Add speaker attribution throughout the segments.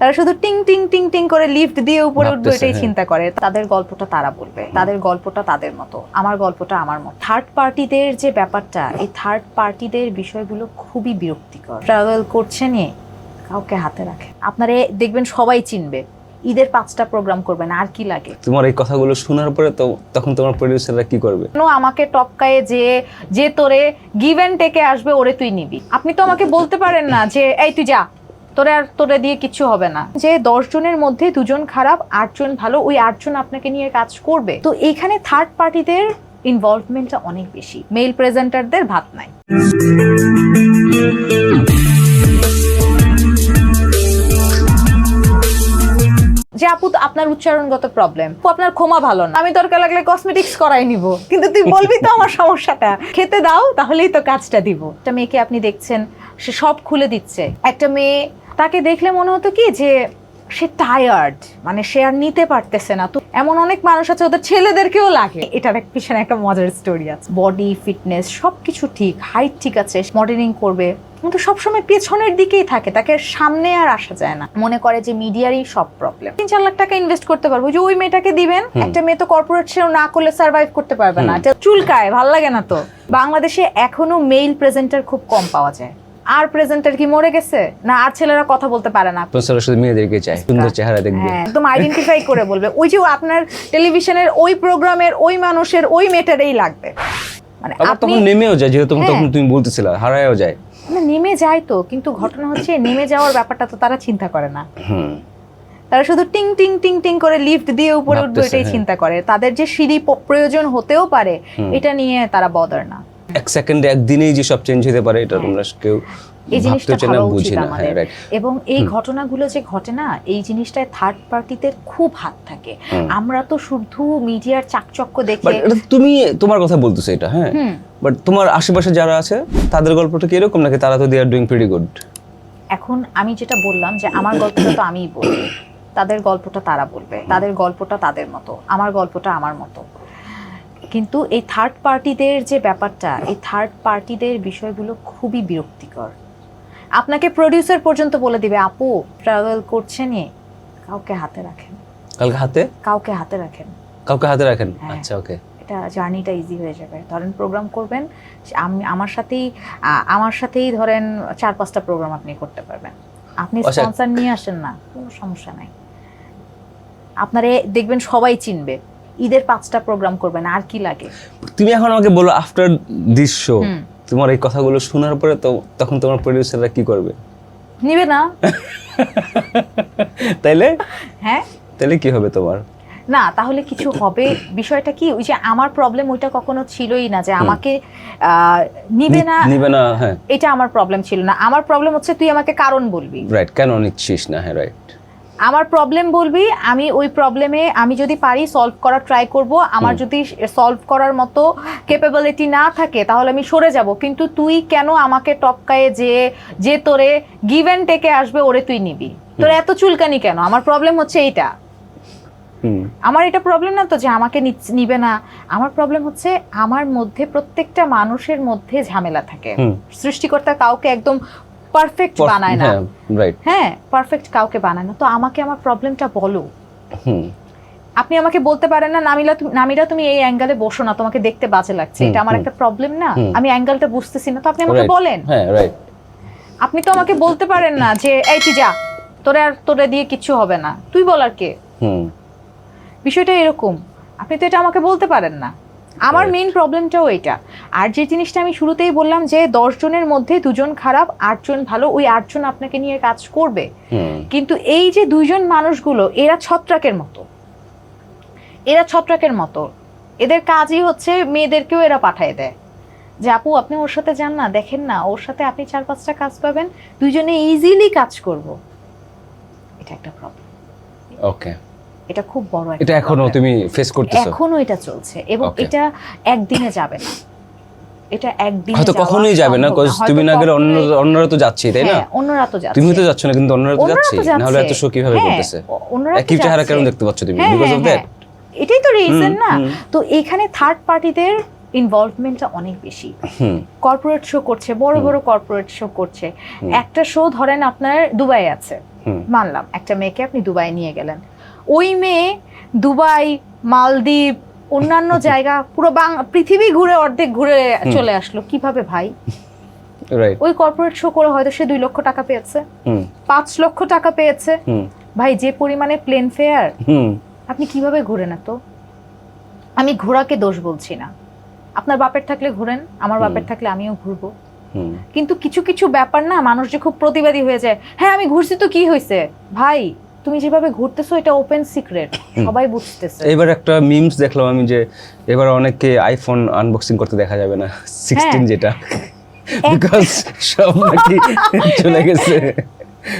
Speaker 1: তারা শুধু টিং টিং টিং টিং করে লিফট দিয়ে উপরে উঠবে এটাই
Speaker 2: হ্যাঁ।
Speaker 1: চিন্তা করে। তাদের গল্পটা তারা বলবে। তাদের গল্পটা তাদের মতো। আমার গল্পটা আমার মতো। থার্ড পার্টিদের যে ব্যাপারটা এই থার্ড পার্টিদের বিষয়গুলো খুবই বিরক্তিকর। ট্রাভেল করছে নিয়ে কাউকে হাতে রাখে। আপনারা দেখবেন সবাই চিনবে। ঈদের পাঁচটা প্রোগ্রাম করবেন আর কি লাগে?
Speaker 2: তোমার এই কথাগুলো শোনার পরে তো তখন তোমার প্রডিউসাররা কি করবে?
Speaker 1: আমাকে টপকায়ে যে যে তোরে গিভ অ্যান্ড টেকে আসবে ওরে তুই নিবি। আপনি তো আমাকে বলতে পারেন না যে এই তুই যা তোরে আর তোরে দিয়ে কিচ্ছু হবে না। যে দশ জনের মধ্যে দুজন খারাপ আটজন ভালো, ওই আটজন আপনাকে নিয়ে কাজ করবে। তো এখানে থার্ড পার্টিদের ইনভলভমেন্টটা অনেক বেশি। মেল প্রেজেন্টারদের ভাত নাই। যে আপু, আপনার উচ্চারণগত প্রবলেম আপনার ক্ষমা ভালো না। আমি দরকার লাগলে কসমেটিক্স করাই নিব। কিন্তু তুই বলবি তো আমার সমস্যাটা। খেতে দাও, তাহলেই তো কাজটা দিব। একটা মেয়েকে আপনি দেখছেন, সে সব খুলে দিচ্ছে। একটা মেয়ে তাকে দেখলে মনে হতো কি যে সে টায়ার্ড মানে সে আর নিতে পারতেছে না। তো এমন অনেক মানুষ আছে ওদের ছেলেদেরকেও লাগে। এটার এক পিছনে একটা মজার স্টোরি আছে। বডি ফিটনেস সবকিছু ঠিক হাইট ঠিক আছে মডেলিং করবে। কিন্তু সবসময় পেছনের দিকেই থাকে তাকে সামনে আর আসা যায় না। মনে করে যে মিডিয়ারই সব প্রবলেম তিন চার লাখ টাকা ইনভেস্ট করতে পারব। যে ওই মেয়েটাকে দিবেন একটা মেয়ে তো কর্পোরেট সেও না করলে সার্ভাইভ করতে পারবে না। এটা চুলকায় ভালো লাগে না তো। বাংলাদেশে এখনও মেইল প্রেজেন্টার খুব কম পাওয়া যায়। আর প্রেজেন্টার কি মরে গেছে? না আর ছেলেরা কথা বলতে পারে না।
Speaker 2: প্রডিউসাররা শুধু মেয়েদেরকে চায় সুন্দর চেহারা দেখবে।
Speaker 1: হ্যাঁ, একদম আইডেন্টিফাই করে বলবে। ওই যে আপনার টেলিভিশনের ওই প্রোগ্রামের ওই মানুষের ওই মেয়েটারই লাগবে। মানে
Speaker 2: আবার
Speaker 1: আপনি
Speaker 2: তখন নেমেও যায় যেহেতু তখন-
Speaker 1: হ্যাঁ।
Speaker 2: তুমি বলতেছিলে হারায়ও যায়।
Speaker 1: না, নেমে যায় তো কিন্তু ঘটনা হচ্ছে নেমে যাওয়ার ব্যাপারটা তো তারা চিন্তা করে না।
Speaker 2: হুম।
Speaker 1: তারা শুধু টিং টিং টিং টিং করে লিফট দিয়ে উপরে উঠবে এটাই
Speaker 2: হ্যাঁ।
Speaker 1: চিন্তা করে। তাদের যে সিঁড়ি প্রয়োজন হতেও পারে এটা নিয়ে তারা বদার না।
Speaker 2: এক সেকেন্ডে একদিনেই যে সব চেঞ্জ হতে পারে এটা তোমরা কেউ
Speaker 1: এই জিনিসটা ভাবা উচিত আমাদের।
Speaker 2: হ্যাঁ
Speaker 1: এবং এই ঘটনাগুলো যে ঘটে না এই জিনিসটায় থার্ড পার্টিদের খুব হাত থাকে। আমরা তো শুধু মিডিয়ার চাকচক্য দেখে
Speaker 2: তুমি তোমার কথা বলতেছো এটা হ্যাঁ। বাট তোমার আশেপাশে যারা আছে তাদের গল্পটা কি এরকম নাকি তারা তো they are doing pretty good
Speaker 1: এখন আমি যেটা বললাম যে আমার গল্পটা তো আমিই বলব। তাদের গল্পটা তারা বলবে। তাদের গল্পটা তাদের মতো। আমার গল্পটা আমার মতো। কিন্তু এই থার্ড পার্টিদের যে ব্যাপারটা এই থার্ড পার্টিদের বিষয়গুলো খুবই বিরক্তিকর। আপনাকে প্রডিউসার পর্যন্ত বলে দিবে আপু ট্রাভেল করছে নিয়ে কাউকে হাতে রাখেন।
Speaker 2: কালকে হাতে?
Speaker 1: কাউকে হাতে রাখেন।
Speaker 2: কাউকে হাতে রাখেন?
Speaker 1: হ্যাঁ।
Speaker 2: আচ্ছা ওকে।
Speaker 1: এটা জার্নিটা ইজি হয়ে যাবে। ধরেন প্রোগ্রাম করবেন আমি আমার সাথেই আমার সাথেই ধরেন চার পাঁচটা প্রোগ্রাম আপনি করতে পারবেন। আপনি। স্পন্সর নিয়ে আসেন না কোনো সমস্যা নাই। আপনারে দেখবেন সবাই চিনবে। ঈদের পাঁচটা প্রোগ্রাম করবেন আর কি লাগে?
Speaker 2: তুমি এখন আমাকে বলো আফটার দিস শো তোমার এই কথাগুলো শোনার পরে তো তখন তোমার প্রডিউসাররা কি করবে?
Speaker 1: নিবে না।
Speaker 2: তাইলে?
Speaker 1: হ্যাঁ।
Speaker 2: তাইলে কি হবে তোমার?
Speaker 1: না তাহলে কিছু হবে। বিষয়টা কি ওই যে আমার প্রবলেম ওইটা কখনো ছিলই না যে আমাকে নিবে না
Speaker 2: নিবে না হ্যাঁ।
Speaker 1: এটা আমার প্রবলেম ছিল না। আমার প্রবলেম হচ্ছে তুই আমাকে কারণ বলবি।
Speaker 2: রাইট কেন নিচ্ছিস না হ্যাঁ রাইট
Speaker 1: আমার প্রবলেম বলবি আমি ওই প্রবলেমে আমি যদি পারি সলভ করার ট্রাই করব আমার যদি সলভ করার মতো ক্যাপাবিলিটি না থাকে তাহলে আমি সরে যাব। কিন্তু তুই কেন আমাকে টপকায়ে যে যে তোরে গিভ অ্যান্ড টেকে আসবে ওরে তুই নিবি? তোর এত চুলকানি কেন? আমার প্রবলেম হচ্ছে এইটা। আমার এটা প্রবলেম না তো যে আমাকে নিবে না। আমার প্রবলেম হচ্ছে আমার মধ্যে প্রত্যেকটা মানুষের মধ্যে ঝামেলা থাকে। সৃষ্টিকর্তা কাউকে একদম পারফেক্ট বানায় না।
Speaker 2: হ্যাঁ রাইট
Speaker 1: হ্যাঁ পারফেক্ট কাউকে বানায় না। তো আমাকে আমার প্রবলেমটা বলো।
Speaker 2: হুম।
Speaker 1: আপনি আমাকে বলতে পারেন না নামিলা তুমি- নামিরা তুমি এই অ্যাঙ্গেলে বসো না তোমাকে দেখতে বাজে লাগছে। এটা আমার একটা প্রবলেম না। আমি অ্যাঙ্গেলটা বুঝতেছি না তো আপনি আমাকে বলেন।
Speaker 2: হ্যাঁ রাইট
Speaker 1: আপনি তো আমাকে বলতে পারেন না যে এই তুই যা তোরে আর তোরে দিয়ে কিছু হবে না। তুই বলার কে?
Speaker 2: হুম।
Speaker 1: বিষয়টা এরকম। আপনি তো এটা আমাকে বলতে পারেন না। আমার. মেইন প্রবলেমটাও এটা আর যে জিনিসটা আমি শুরুতেই বললাম যে দশ জনের মধ্যে দুজন খারাপ আটজন ভালো ওই আটজন আপনাকে নিয়ে কাজ করবে। কিন্তু এই যে দুইজন মানুষগুলো এরা ছত্রাকের মতো। এরা ছত্রাকের মতো। এদের কাজই হচ্ছে মেয়েদেরকেও এরা পাঠায় দেয়। যে আপু আপনি ওর সাথে যান না দেখেন না ওর সাথে আপনি চার পাঁচটা কাজ পাবেন দুইজনে ইজিলি কাজ করব। এটা একটা প্রবলেম
Speaker 2: ওকে
Speaker 1: এটা খুব বড় একটা
Speaker 2: এটা
Speaker 1: এখনও
Speaker 2: তুমি ফেস করতেছো?
Speaker 1: এখনও এটা চলছে এবং এটা একদিনে যাবে না। এটা একদিনে
Speaker 2: হয়তো কখনোই যাবে না তুমি না গেলে অন্য অন্যরা তো যাচ্ছেই তাই না?
Speaker 1: হ্যাঁ, অন্যরা তো যাচ্ছে।
Speaker 2: তুমি তো যাচ্ছ না কিন্তু অন্যরা তো যাচ্ছে। না হলে এত শো কীভাবে
Speaker 1: হ্যাঁ,
Speaker 2: করতেছে?
Speaker 1: অন্যরা
Speaker 2: একই চেহারা কেন দেখতে পাচ্ছ তুমি?
Speaker 1: হ্যাঁ,
Speaker 2: বিকজ অফ
Speaker 1: হ্যাঁ,
Speaker 2: দ্যাট
Speaker 1: হ্যাঁ। এটাই তো রিজন না। তো এখানে থার্ড পার্টিদের ইনভলভমেন্টটা অনেক বেশি।
Speaker 2: হুম।
Speaker 1: কর্পোরেট শো করছে বড় বড় কর্পোরেট শো করছে। একটা শো ধরেন আপনার দুবাই আছে। মানলাম একটা মেয়েকে আপনি দুবাই নিয়ে গেলেন। ওই মেয়ে দুবাই মালদ্বীপ অন্যান্য জায়গা পুরো বাং পৃথিবী ঘুরে অর্ধেক ঘুরে চলে আসলো। কীভাবে ভাই? ওই কর্পোরেট শো করে হয়তো সে দুই লক্ষ টাকা পেয়েছে। পাঁচ লক্ষ টাকা পেয়েছে। ভাই যে পরিমাণে প্লেন ফেয়ার আপনি কীভাবে ঘুরেন এত? আমি ঘোড়াকে দোষ বলছি না। আপনার বাপের থাকলে ঘুরেন আমার বাপের থাকলে আমিও ঘুরবো। কিন্তু কিছু কিছু ব্যাপার না মানুষ যে খুব প্রতিবাদী হয়ে যায় হ্যাঁ আমি ঘুরছি তো কি হয়েছে ভাই তুমি যেভাবে ঘুরতেছো এটা ওপেন সিক্রেট সবাই বুঝতেছে।
Speaker 2: এবার একটা মিমস দেখলাম আমি যে এবার অনেকে আইফোন আনবক্সিং করতে দেখা যাবে না সিক্সটিন
Speaker 1: হ্যাঁ।
Speaker 2: যেটা। বিকজ সব নাকি চলে গেছে।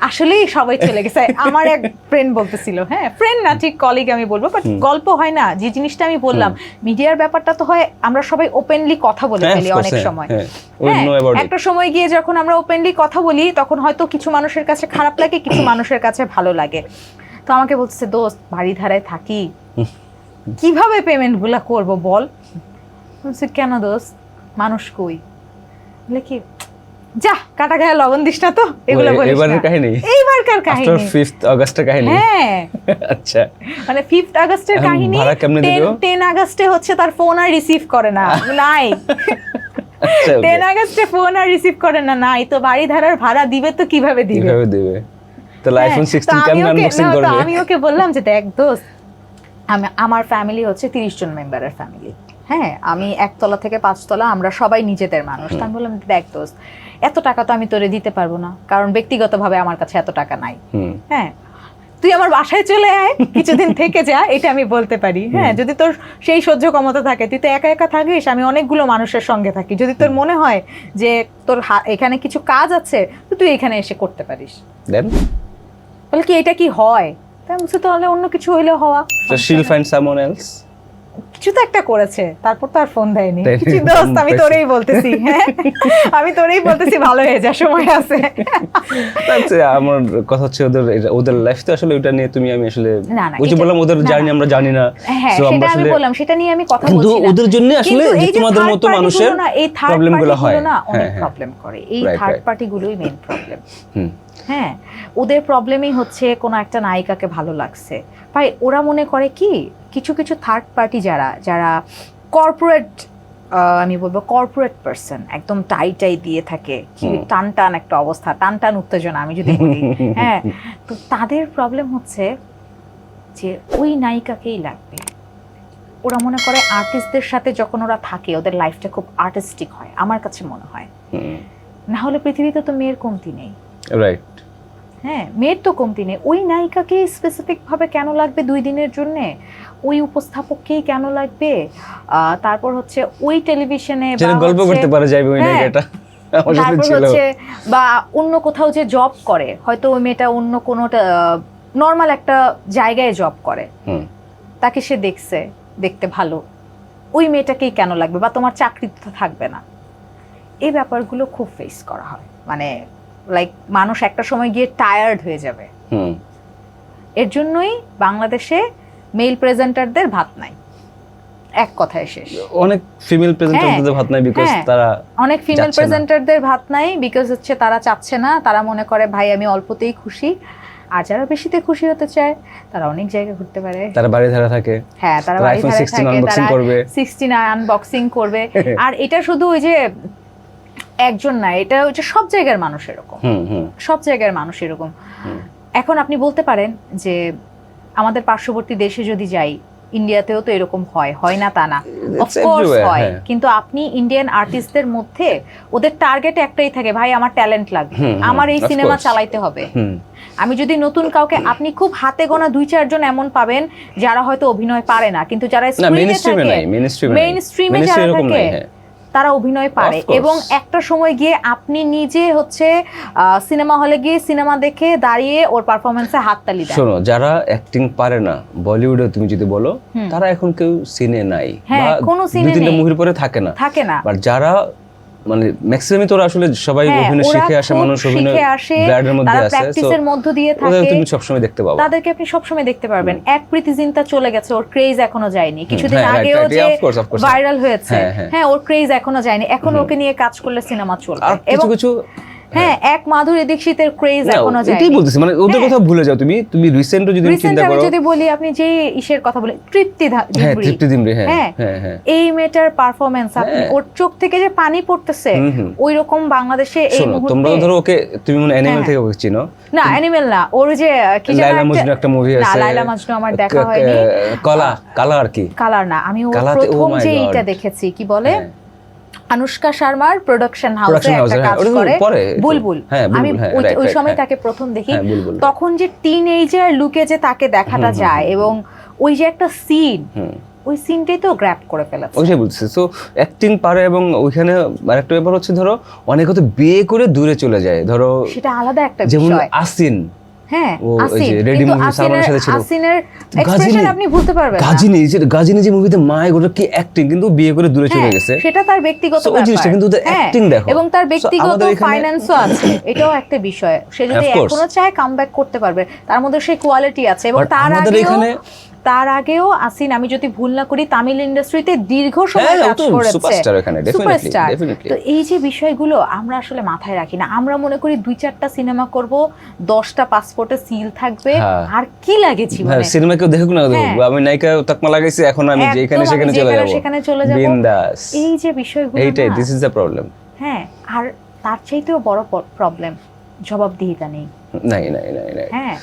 Speaker 1: আসলেই সবাই চলে গেছে। আমার এক ফ্রেন্ড বলতেছিল হ্যাঁ ফ্রেন্ড না ঠিক কলিগ আমি বলব বাট গল্প হয় না যে জিনিসটা আমি বললাম মিডিয়ার ব্যাপারটা তো হয় আমরা সবাই ওপেনলি কথা বলে
Speaker 2: হ্যাঁ,
Speaker 1: ফেলি অনেক
Speaker 2: হ্যাঁ,
Speaker 1: সময়।
Speaker 2: হ্যাঁ।
Speaker 1: একটা সময় গিয়ে যখন আমরা ওপেনলি কথা বলি তখন হয়তো কিছু মানুষের কাছে খারাপ লাগে কিছু মানুষের কাছে ভালো লাগে। তো আমাকে বলছে দোস্ত বাড়ি ধারায় থাকি। কীভাবে পেমেন্টগুলা করব বল? বলছে কেন দোস্ত? মানুষ কই? বলে কি যা কাটা গায়ে লবণ দিস না তো এগুলো বলিস
Speaker 2: এবারের কাহিনী?
Speaker 1: এইবারকার
Speaker 2: আফটার
Speaker 1: কাহিনী।
Speaker 2: ফিফথ আগস্টের কাহিনী?
Speaker 1: হ্যাঁ।
Speaker 2: আচ্ছা।
Speaker 1: মানে ফিফথ আগস্টের কাহিনী
Speaker 2: ভাড়া কেমনে দিল?
Speaker 1: টেন আগস্টে হচ্ছে তার ফোন আর রিসিভ করে না। নাই।
Speaker 2: আচ্ছা
Speaker 1: আগস্টে ফোন আর রিসিভ করে না নাই। তো বাড়ি ধারার ভাড়া দিবে তো কীভাবে দিবে?
Speaker 2: কীভাবে দেবে? আইফোন
Speaker 1: হ্যাঁ, তো আমি
Speaker 2: কেমন আনবক্সিং করবে?
Speaker 1: আমি ওকে বললাম যে দেখ দোস্ত আমি আমার ফ্যামিলি হচ্ছে তিরিশ জন মেম্বারের ফ্যামিলি হ্যাঁ আমি একতলা থেকে পাঁচতলা আমরা সবাই নিজেদের মানুষ। আমি বললাম দেখ দোস্ত এত টাকা তো আমি তোরে দিতে পারব না কারণ ব্যক্তিগতভাবে আমার কাছে এত টাকা নাই। হ্যাঁ তুই আমার বাসায় চলে আয় কিছুদিন থেকে যা এটা আমি বলতে পারি। হ্যাঁ যদি তোর সেই সহ্য ক্ষমতা থাকে তুই তো একা একা থাকিস আমি অনেকগুলো মানুষের সঙ্গে থাকি। যদি তোর মনে হয় যে তোর এখানে কিছু কাজ আছে তো তুই এখানে এসে করতে পারিস।
Speaker 2: দেন
Speaker 1: বলে কি এটা কি হয়? তাই আমি তাহলে অন্য কিছু হইলে হওয়া।
Speaker 2: She'll find someone else?
Speaker 1: কিছু তো একটা করেছে তারপর তো আর ফোন দেয়নি। দোস্ত আমি। তোরেই বলতেছি হ্যাঁ? আমি তোরেই বলতেছি ভালো হয়ে যা সময় আছে।
Speaker 2: আমার কথা হচ্ছে ওদের ওদের লাইফ তো আসলে ওটা নিয়ে তুমি আমি আসলে ওই যে বললাম ওদের। জার্নি আমরা জানি না।
Speaker 1: হ্যাঁ সেটা
Speaker 2: আমরা আসলে-
Speaker 1: বললাম সেটা নিয়ে আমি কথা বলছি
Speaker 2: ওদের জন্য আসলে তোমাদের মতো
Speaker 1: মানুষেরগুলো না, এই
Speaker 2: থার্ডগুলো হয়।
Speaker 1: না অনেক
Speaker 2: হ্যাঁ, হ্যাঁ।
Speaker 1: প্রবলেম করে। এই থার্ড পার্টি গুলোই মেইন প্রবলেম
Speaker 2: হুম।
Speaker 1: হ্যাঁ ওদের প্রবলেমই হচ্ছে কোনো একটা নায়িকাকে ভালো লাগছে। ভাই ওরা মনে করে কি কিছু কিছু থার্ড পার্টি যারা যারা কর্পোরেট আমি বলব কর্পোরেট পার্সন একদম টাই টাই দিয়ে থাকে। কি টান টান একটা অবস্থা টান টান উত্তেজনা আমি যদি বলি। হ্যাঁ তো তাদের প্রবলেম হচ্ছে যে ওই নায়িকাকেই লাগবে। ওরা মনে করে আর্টিস্টদের সাথে যখন ওরা থাকে ওদের লাইফটা খুব আর্টিস্টিক হয় আমার কাছে মনে হয়। না হলে পৃথিবীতে তো মেয়ের কমতি নেই।
Speaker 2: রাইট
Speaker 1: হ্যাঁ মেয়ের তো কমতি নেই। ওই নায়িকাকে স্পেসিফিক ভাবে কেন লাগবে দুই দিনের জন্য? ওই উপস্থাপককেই কেন লাগবে? তারপর হচ্ছে ওই টেলিভিশনে
Speaker 2: গল্প করতে পারে যাইবে ওই
Speaker 1: তারপর হচ্ছে বা অন্য কোথাও যে জব করে হয়তো ওই মেয়েটা অন্য কোনো নর্মাল একটা জায়গায় জব করে। তাকে সে দেখছে দেখতে ভালো। ওই মেয়েটাকেই কেন লাগবে? বা তোমার চাকরি তো থাকবে না। এই ব্যাপারগুলো খুব ফেস করা হয়। মানে লাইক মানুষ একটা সময় গিয়ে টায়ার্ড হয়ে যাবে। এর জন্যই বাংলাদেশে মেল প্রেজেন্টারদের ভাত নাই। এক কথায় শেষ।
Speaker 2: অনেক ফিমেল প্রেজেন্টারদের ভাত নাই বিকজ
Speaker 1: হ্যাঁ।
Speaker 2: তারা
Speaker 1: অনেক ফিমেল প্রেজেন্টারদের ভাত নাই বিকজ হচ্ছে তারা চাচ্ছে না। তারা মনে করে ভাই আমি অল্পতেই খুশি। আর যারা বেশিতে খুশি হতে চায় তারা অনেক জায়গায় ঘুরতে পারে।
Speaker 2: তারা বাড়ি ধারা থাকে।
Speaker 1: হ্যাঁ তারা বাড়ি ধারে থাকে তারা
Speaker 2: করবে।
Speaker 1: সিক্সটিন আনবক্সিং করবে। আর এটা শুধু ওই যে একজন না এটা হচ্ছে সব জায়গার মানুষ এরকম। সব জায়গার মানুষ এরকম। এখন আপনি বলতে পারেন যে আমাদের পার্শ্ববর্তী দেশে যদি যাই ইন্ডিয়াতেও তো এরকম হয় হয় না তা না। অফকোর্স হয়
Speaker 2: হ্যাঁ।
Speaker 1: কিন্তু আপনি ইন্ডিয়ান আর্টিস্টদের মধ্যে ওদের টার্গেট একটাই থাকে ভাই আমার ট্যালেন্ট লাগবে আমার এই সিনেমা চালাইতে হবে। আমি যদি নতুন কাউকে আপনি খুব হাতে গোনা দুই চারজন এমন পাবেন যারা হয়তো অভিনয় পারে না কিন্তু যারা স্ক্রিনে থাকে
Speaker 2: মেইন স্ট্রিমে
Speaker 1: যারা থাকে তারা অভিনয় পারে। এবং একটা সময় গিয়ে আপনি নিজে হচ্ছে সিনেমা হলে গিয়ে সিনেমা দেখে দাঁড়িয়ে ওর পারফরমেন্সে হাততালি দেয়
Speaker 2: শোনো যারা অ্যাক্টিং পারে না বলিউডে তুমি যদি বলো তারা এখন কেউ সিনে নাই।
Speaker 1: হ্যাঁ, কোনো সিনে
Speaker 2: তিনটা
Speaker 1: নেই।
Speaker 2: মুভির পরে থাকে না।
Speaker 1: থাকে না।
Speaker 2: বাট যারা মানে ম্যাক্সিমামই তোরা আসলে সবাই
Speaker 1: হ্যাঁ,
Speaker 2: অভিনয় শিখে আসে মানুষ অভিনয়
Speaker 1: শিখে আসে
Speaker 2: ব্লাডের মধ্যে আছে
Speaker 1: প্র্যাকটিসের মধ্য দিয়ে থাকে।
Speaker 2: তুমি সবসময় দেখতে পাবে।
Speaker 1: তাদেরকে আপনি সবসময় দেখতে পারবেন। এক প্রীতি জিন্তা চলে গেছে ওর ক্রেজ এখনও যায়নি। কিছুদিন
Speaker 2: হ্যাঁ,
Speaker 1: আগেও যে. ভাইরাল হয়েছে
Speaker 2: হ্যাঁ, হ্যাঁ।
Speaker 1: হ্যাঁ ওর ক্রেজ এখনও যায়নি। এখন ওকে নিয়ে কাজ করলে সিনেমা চলবে।
Speaker 2: কিছু
Speaker 1: এবং
Speaker 2: কিছু
Speaker 1: হ্যাঁ এক মাধুরী দীক্ষিতের ক্রেজ এখনও যায়
Speaker 2: এটাই বলতেছি মানে ওদের
Speaker 1: হ্যাঁ।
Speaker 2: কথা ভুলে যাও তুমি তুমি রিসেন্টও যদি চিন্তা
Speaker 1: আমি
Speaker 2: করো
Speaker 1: যদি বলি আপনি যে ইসের কথা বলি তৃপ্তি
Speaker 2: হ্যাঁ তৃপ্তি দিমরি হ্যাঁ
Speaker 1: হ্যাঁ।
Speaker 2: হ্যাঁ হ্যাঁ
Speaker 1: এই মেয়েটার পারফরমেন্স আপনি। ওর চোখ থেকে যে পানি পড়তেছে। ওই রকম বাংলাদেশে এই
Speaker 2: শোনো তোমরা ধরো ওকে তুমি মনে অ্যানিমেল থেকে চিনো
Speaker 1: না অ্যানিমেল না ওর যে কি যেন
Speaker 2: লাইলা মজনু একটা মুভি
Speaker 1: না
Speaker 2: আছে
Speaker 1: লাইলা মজনু আমার দেখা হয়নি
Speaker 2: কলা কালা আর কি
Speaker 1: কালার না আমি ওর
Speaker 2: oh
Speaker 1: প্রথম যে. এইটা দেখেছি কি বলে। আনুষ্কা শর্মার প্রোডাকশন হাউসে একটা
Speaker 2: হ্যাঁ,
Speaker 1: কাজ করে।
Speaker 2: এই
Speaker 1: বুলবুল।
Speaker 2: হ্যাঁ,
Speaker 1: আমি
Speaker 2: হ্যাঁ,
Speaker 1: ওই- ওই সময়
Speaker 2: হ্যাঁ।
Speaker 1: তাকে প্রথম দেখি
Speaker 2: হ্যাঁ,
Speaker 1: তখন যে টিনেজার লুকে যে তাকে দেখাটা যায় এবং ওই যে একটা সিন
Speaker 2: হুম।
Speaker 1: ওই সিনটাই তো গ্র্যাব করে ফেলেছে।
Speaker 2: ওইটাই বলছি সো অ্যাক্টিং পারে এবং ওইখানে আরেকটা ব্যাপার হচ্ছে ধরো অনেক হয়তো বিয়ে করে দূরে চলে যায়। ধরো
Speaker 1: সেটা আলাদা একটা
Speaker 2: যেমন
Speaker 1: বিষয়।
Speaker 2: আসিন
Speaker 1: হ্যাঁ। এক্সপ্রেশন আপনি ভুলতে পারবেন
Speaker 2: গাজিনী যে মুভিতে কি অ্যাক্টিং কিন্তু বিয়ে করে দূরে চলে
Speaker 1: হ্যাঁ,
Speaker 2: গেছে
Speaker 1: সেটা তার ব্যক্তিগত ব্যাপার।
Speaker 2: কিন্তু
Speaker 1: হ্যাঁ,
Speaker 2: দেখো।
Speaker 1: এবং তার ব্যক্তিগত ফাইন্যান্সও আছে এটাও একটা বিষয় সে যদি. এখনও চায় কামব্যাক করতে পারবে তার মধ্যে সেই কোয়ালিটি আছে এবং তার
Speaker 2: আগে
Speaker 1: আগেও তার আগেও আসিন আমি যদি ভুল না করি তামিল ইন্ডাস্ট্রিতে দীর্ঘ সময়
Speaker 2: হ্যাঁ,
Speaker 1: কাজ করেছে।
Speaker 2: এখানে,
Speaker 1: সুপারস্টার তো এই যে বিষয়গুলো আমরা আসলে মাথায় রাখি না। আমরা মনে করি দুই চারটা সিনেমা করব দশটা পাসপোর্টে সিল থাকবে
Speaker 2: হ্যাঁ।
Speaker 1: আর কি লাগে
Speaker 2: হ্যাঁ
Speaker 1: জীবনে?
Speaker 2: সিনেমা কেউ দেখুক না দেখুক।
Speaker 1: হ্যাঁ।
Speaker 2: আমি নায়িকা তাকমা লাগাইছি এখন আমি যেখানে সেখানে চলে যাব।
Speaker 1: সেখানে চলে যাব।
Speaker 2: বিন্দাস।
Speaker 1: এই যে বিষয়গুলো
Speaker 2: এইটাই দিস ইজ দ্য প্রবলেম
Speaker 1: হ্যাঁ আর তার চাইতেও বড় প্রবলেম জবাবদিহিতা নেই।
Speaker 2: নাই নাই নাই নাই
Speaker 1: হ্যাঁ